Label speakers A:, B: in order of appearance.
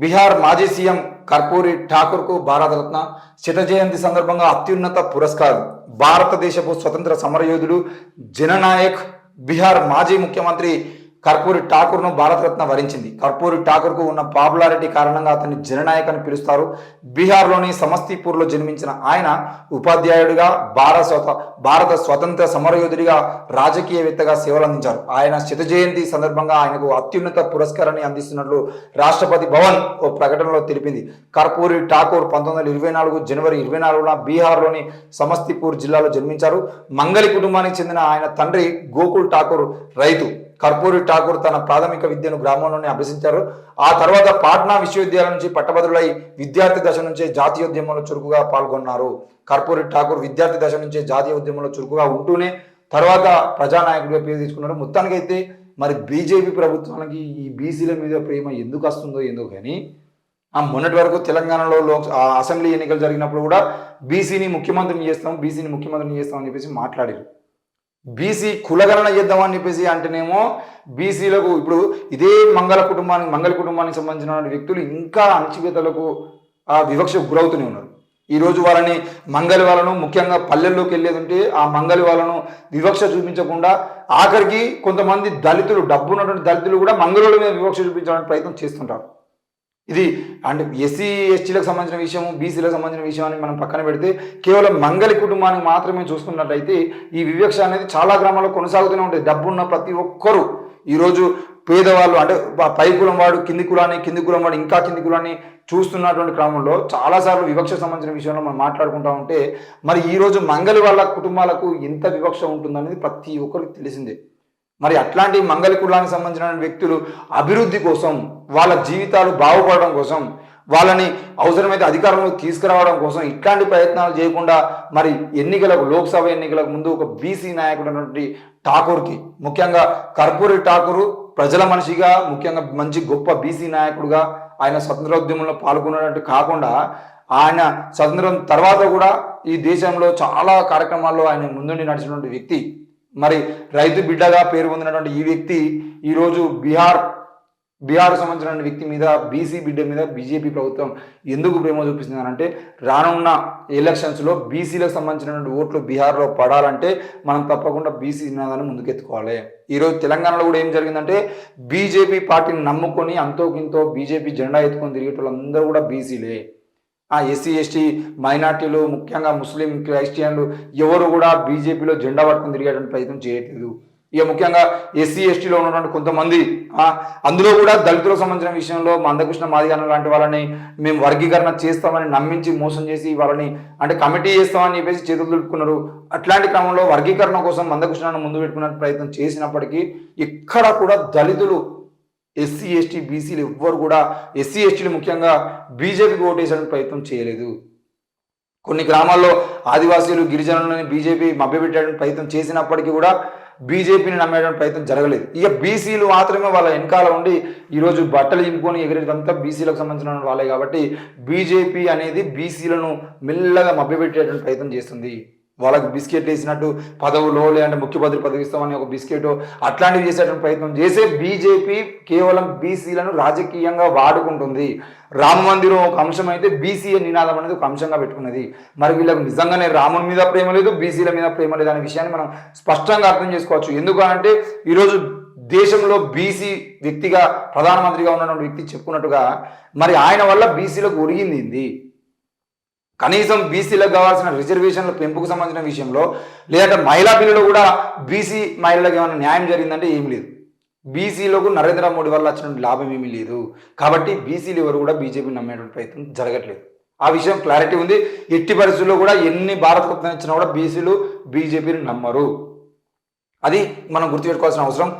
A: బీహార్ మాజీ సీఎం కర్పూరి ఠాకూర్కు భారతరత్న శత జయంతి సందర్భంగా అత్యున్నత పురస్కారం. భారతదేశపు స్వతంత్ర సమరయోధుడు జననాయక్ బీహార్ మాజీ ముఖ్యమంత్రి కర్పూరి ఠాకూర్ను భారతరత్న వరించింది. కర్పూరి ఠాకూర్కు ఉన్న పాపులారిటీ కారణంగా అతన్ని జననాయక్ అని పిలుస్తారు. బీహార్లోని సమస్తీపూర్లో జన్మించిన ఆయన ఉపాధ్యాయుడిగా భారత స్వత భారత స్వతంత్ర సమరయోధుడిగా రాజకీయవేత్తగా సేవలు అందించారు ఆయన శత జయంతి సందర్భంగా ఆయనకు అత్యున్నత పురస్కారాన్ని అందిస్తున్నట్లు రాష్ట్రపతి భవన్ ఓ ప్రకటనలో తెలిపింది. కర్పూరి ఠాకూర్ పంతొమ్మిది వందల ఇరవై నాలుగు జనవరి ఇరవై నాలుగున బీహార్లోని సమస్తీపూర్ జిల్లాలో జన్మించారు. మంగలి కుటుంబానికి చెందిన ఆయన తండ్రి గోకుల్ ఠాకూర్ రైతు. కర్పూరి ఠాకూర్ తన ప్రాథమిక విద్యను గ్రామంలోనే అభ్యసించారు. ఆ తర్వాత పాట్నా విశ్వవిద్యాలయం నుంచి పట్టభద్రులై విద్యార్థి దశ నుంచే జాతీయ ఉద్యమంలో చురుకుగా పాల్గొన్నారు. కర్పూరి ఠాకూర్ విద్యార్థి దశ నుంచే జాతీయ ఉద్యమంలో చురుకుగా ఉంటూనే తర్వాత ప్రజానాయకుడిగా పేరు తీసుకున్నారు. మొత్తానికైతే మరి బీజేపీ ప్రభుత్వానికి ఈ బీసీల మీద ప్రేమ ఎందుకు వస్తుందో ఎందుకు కానీ ఆ మొన్నటి వరకు తెలంగాణలో లోక్ అసెంబ్లీ ఎన్నికలు జరిగినప్పుడు కూడా బీసీని ముఖ్యమంత్రిని చేస్తాం బీసీని ముఖ్యమంత్రిని చేస్తాం అని చెప్పేసి మాట్లాడారు. బీసీ కులగణన చేద్దామని చెప్పేసి అంటేనేమో బీసీలకు ఇప్పుడు ఇదే మంగళ కుటుంబానికి మంగళ కుటుంబానికి సంబంధించిన వ్యక్తులు ఇంకా అణచివేతలకు ఆ వివక్షకు గురవుతూనే ఉన్నారు. ఈరోజు వాళ్ళని మంగళి వాళ్ళను ముఖ్యంగా పల్లెల్లోకి వెళ్ళేది ఉంటే ఆ మంగళి వాళ్ళను వివక్ష చూపించకుండా ఆఖరికి కొంతమంది దళితులు డబ్బు ఉన్నటువంటి దళితులు కూడా మంగళుల మీద వివక్ష చూపించడానికి ప్రయత్నం చేస్తుంటారు. ఇది అంటే ఎస్సీ ఎస్టీలకు సంబంధించిన విషయం బీసీలకు సంబంధించిన విషయం అని మనం పక్కన పెడితే కేవలం మంగళి కుటుంబానికి మాత్రమే చూసుకున్నట్లయితే ఈ వివక్ష అనేది చాలా గ్రామాల్లో కొనసాగుతూనే ఉంటుంది. డబ్బున్న ప్రతి ఒక్కరూ ఈరోజు పేదవాళ్ళు అంటే పై కులం వాడు కింది కులాన్ని కింది కులం వాడు ఇంకా కింది కులాన్ని చూస్తున్నటువంటి క్రమంలో చాలాసార్లు వివక్ష సంబంధించిన విషయంలో మనం మాట్లాడుకుంటా ఉంటే మరి ఈరోజు మంగళి వాళ్ళ కుటుంబాలకు ఎంత వివక్ష ఉంటుందనేది ప్రతి ఒక్కరికి తెలిసిందే. మరి అట్లాంటి మంగళ కులానికి సంబంధించిన వ్యక్తులు అభివృద్ధి కోసం వాళ్ళ జీవితాలు బాగుపడడం కోసం వాళ్ళని అవసరమైతే అధికారంలోకి తీసుకురావడం కోసం ఇట్లాంటి ప్రయత్నాలు చేయకుండా మరి ఎన్నికలకు లోక్సభ ఎన్నికలకు ముందు ఒక బీసీ నాయకుడు అన్నటువంటి ఠాకూర్కి ముఖ్యంగా కర్పూరి ఠాకూరు ప్రజల మనిషిగా ముఖ్యంగా మంచి గొప్ప బీసీ నాయకుడుగా ఆయన స్వతంత్రోద్యమంలో పాల్గొన్నట్టు కాకుండా ఆయన స్వతంత్రం తర్వాత కూడా ఈ దేశంలో చాలా కార్యక్రమాల్లో ఆయన ముందుండి నడిచినటువంటి వ్యక్తి. మరి రైతు బిడ్డగా పేరు పొందినటువంటి ఈ వ్యక్తి ఈరోజు బీహార్ బీహార్ సంబంధించిన వ్యక్తి మీద బీసీ బిడ్డ మీద బీజేపీ ప్రభుత్వం ఎందుకు ప్రేమ చూపిస్తుంది అంటే రానున్న ఎలక్షన్స్లో బీసీలకు సంబంధించినటువంటి ఓట్లు బీహార్లో పడాలంటే మనం తప్పకుండా బీసీ నినాదాన్ని ముందుకెత్తుకోవాలి. ఈరోజు తెలంగాణలో కూడా ఏం జరిగిందంటే బీజేపీ పార్టీని నమ్ముకొని అంతో గింతో బీజేపీ జెండా ఎత్తుకొని తిరిగేటోళ్ళందరూ కూడా బీసీలే. ఆ ఎస్సీ ఎస్టీ మైనార్టీలు ముఖ్యంగా ముస్లిం క్రైస్టియన్లు ఎవరు కూడా బీజేపీలో జెండా పట్టుకుని తిరిగేటువంటి ప్రయత్నం చేయట్లేదు. ఇక ముఖ్యంగా ఎస్సీ ఎస్టీలో ఉన్నటువంటి కొంతమంది అందులో కూడా దళితులకు సంబంధించిన విషయంలో మందకృష్ణ మాదిగాన లాంటి వాళ్ళని మేము వర్గీకరణ చేస్తామని నమ్మించి మోసం చేసి వాళ్ళని అంటే కమిటీ చేస్తామని చెప్పేసి చేతులు దులుపుకున్నారు. అట్లాంటి క్రమంలో వర్గీకరణ కోసం మందకృష్ణను ముందు పెట్టుకునే ప్రయత్నం చేసినప్పటికీ ఇక్కడ కూడా దళితులు ఎస్సీ ఎస్టీ బీసీలు ఎవ్వరు కూడా ఎస్సీ ఎస్టీలు ముఖ్యంగా బీజేపీకి ఓటేసడానికి ప్రయత్నం చేయలేదు. కొన్ని గ్రామాల్లో ఆదివాసీలు గిరిజనులని బీజేపీ మభ్యపెట్టడానికి ప్రయత్నం చేసినప్పటికీ కూడా బీజేపీని నమ్మేటువంటి ప్రయత్నం జరగలేదు. ఇక బీసీలు మాత్రమే వాళ్ళ వెనకాల ఉండి ఈరోజు బట్టలు ఇంపుకొని ఎగిరేదంతా బీసీలకు సంబంధించిన వాళ్ళే కాబట్టి బీజేపీ అనేది బీసీలను మెల్లగా మభ్యపెట్టేటువంటి ప్రయత్నం చేస్తుంది. వాళ్ళకి బిస్కెట్ వేసినట్టు పదవులో లేదంటే ముఖ్యమంత్రి పదవి ఇస్తామని ఒక బిస్కెట్ అట్లాంటివి చేసేటువంటి ప్రయత్నం చేసే బీజేపీ కేవలం బీసీలను రాజకీయంగా వాడుకుంటుంది. రామ మందిరం ఒక అంశం అయితే బీసీ నినాదం అనేది ఒక అంశంగా పెట్టుకున్నది. మరి వీళ్ళకి నిజంగానే రాముని మీద ప్రేమ లేదు బీసీల మీద ప్రేమ లేదు అనే విషయాన్ని మనం స్పష్టంగా అర్థం చేసుకోవచ్చు. ఎందుకంటే ఈరోజు దేశంలో బీసీ వ్యక్తిగా ప్రధానమంత్రిగా ఉన్నటువంటి వ్యక్తి చెప్పుకున్నట్టుగా మరి ఆయన వల్ల బీసీలకు ఒరిగింది కనీసం బీసీలకు కావాల్సిన రిజర్వేషన్ల పెంపుకు సంబంధించిన విషయంలో లేదంటే మహిళా బిల్లులో కూడా బీసీ మహిళలకు ఏమైనా న్యాయం జరిగిందంటే ఏం లేదు. బీసీలకు నరేంద్ర మోడీ వల్ల వచ్చినటువంటి లాభం ఏమీ లేదు. కాబట్టి బీసీలు ఎవరు కూడా బీజేపీ నమ్మేటువంటి ప్రయత్నం జరగట్లేదు. ఆ విషయం క్లారిటీ ఉంది. ఎట్టి పరిస్థితుల్లో కూడా ఎన్ని భారత రత్న ఇచ్చినా కూడా బీసీలు బీజేపీని నమ్మరు. అది మనం గుర్తుపెట్టుకోవాల్సిన అవసరం.